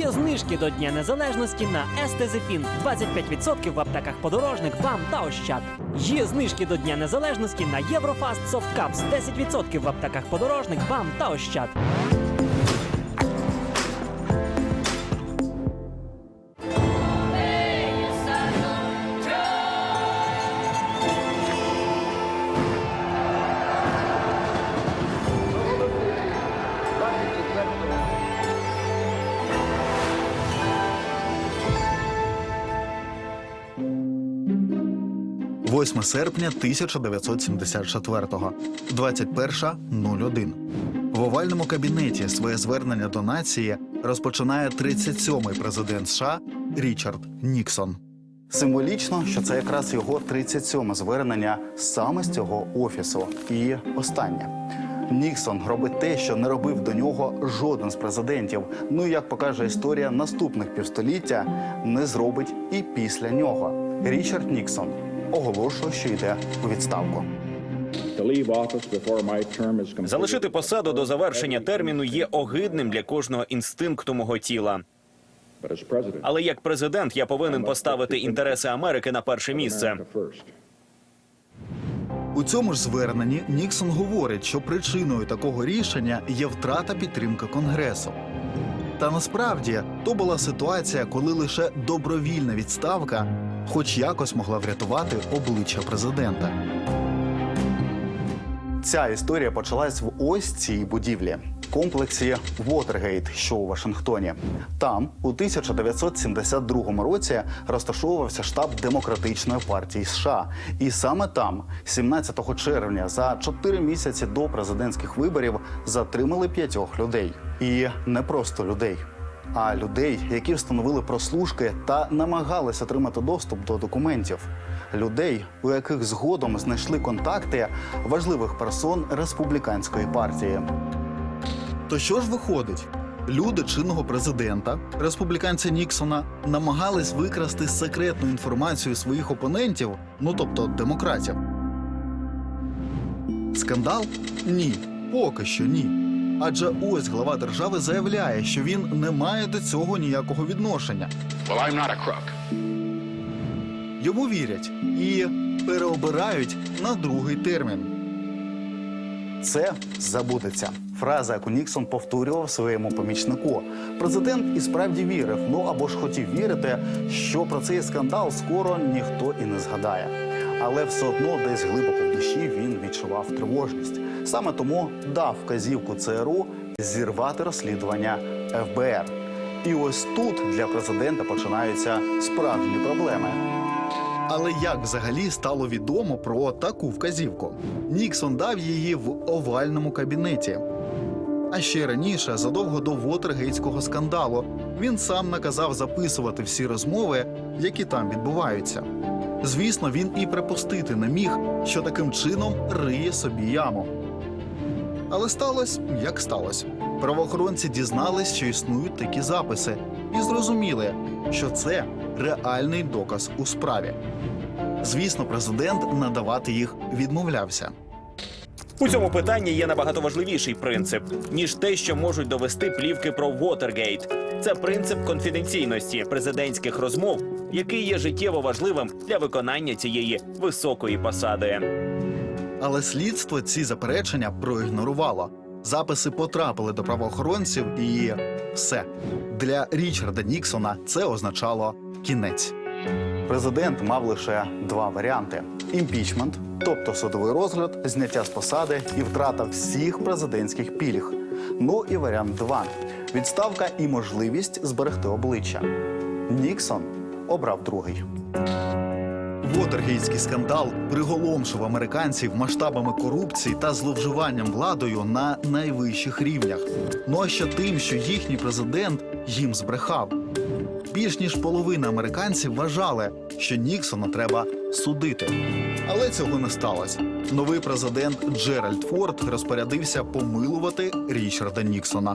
Є знижки до Дня Незалежності на Естезефін 25% в аптеках подорожник, БАМ та Ощад. Є знижки до Дня Незалежності на Єврофаст Софткапс. Caps 10% в аптеках подорожник, БАМ та Ощад. – 8 серпня 1974-го, 21.01. В овальному кабінеті своє звернення до нації розпочинає 37-й президент США Річард Ніксон. Символічно, що це якраз його 37-ме звернення саме з цього офісу. І останнє. Ніксон робить те, що не робив до нього жоден з президентів. Ну як покаже історія наступних півстоліття, не зробить і після нього. Річард Ніксон оголошує, що йде у відставку. Залишити посаду до завершення терміну є огидним для кожного інстинкту мого тіла. Але як президент я повинен поставити інтереси Америки на перше місце. У цьому ж зверненні Ніксон говорить, що причиною такого рішення є втрата підтримки Конгресу. Та насправді то була ситуація, коли лише добровільна відставка, хоч якось могла врятувати обличчя президента. Ця історія почалась в ось цій будівлі комплексі Вотергейт, що у Вашингтоні. Там у 1972 році розташовувався штаб демократичної партії США. І саме там, 17 червня, за 4 місяці до президентських виборів, затримали п'ятьох людей. І не просто людей. А людей, які встановили прослушки та намагались отримати доступ до документів, людей, у яких згодом знайшли контакти важливих персон республіканської партії. То що ж виходить? Люди чинного президента, республіканця Ніксона, намагались викрасти секретну інформацію своїх опонентів, ну тобто демократів. Скандал? Ні, поки що ні. Адже ось глава держави заявляє, що він не має до цього ніякого відношення. Well, I'm not a crook. Йому вірять і переобирають на другий термін. Це забудеться. Фраза, яку Ніксон повторював своєму помічнику. Президент і справді вірив, ну або ж хотів вірити, що про цей скандал скоро ніхто і не згадає. Але все одно десь глибоко в душі він відчував тривожність. Саме тому дав вказівку ЦРУ зірвати розслідування ФБР. І ось тут для президента починаються справжні проблеми. Але як взагалі стало відомо про таку вказівку? Ніксон дав її в овальному кабінеті. А ще раніше, задовго до Вотергейтського скандалу, він сам наказав записувати всі розмови, які там відбуваються. Звісно, він і припустити не міг, що таким чином риє собі яму. Але сталося, як сталося. Правоохоронці дізнались, що існують такі записи, і зрозуміли, що це реальний доказ у справі. Звісно, президент надавати їх відмовлявся. У цьому питанні є набагато важливіший принцип ніж те, що можуть довести плівки про Вотергейт. Це принцип конфіденційності президентських розмов, який є життєво важливим для виконання цієї високої посади. Але слідство ці заперечення проігнорувало. Записи потрапили до правоохоронців, і все для Річарда Ніксона це означало кінець. Президент мав лише два варіанти: імпічмент, тобто судовий розгляд, зняття з посади і втрата всіх президентських пільг. Ну і варіант 2 відставка і можливість зберегти обличчя. Ніксон обрав другий. Вотергейтський скандал приголомшив американців масштабами корупції та зловживанням владою на найвищих рівнях. Ну а ще тим, що їхній президент їм збрехав. Більш ніж половина американців вважали, що Ніксона треба судити. Але цього не сталося. Новий президент Джеральд Форд розпорядився помилувати Річарда Ніксона.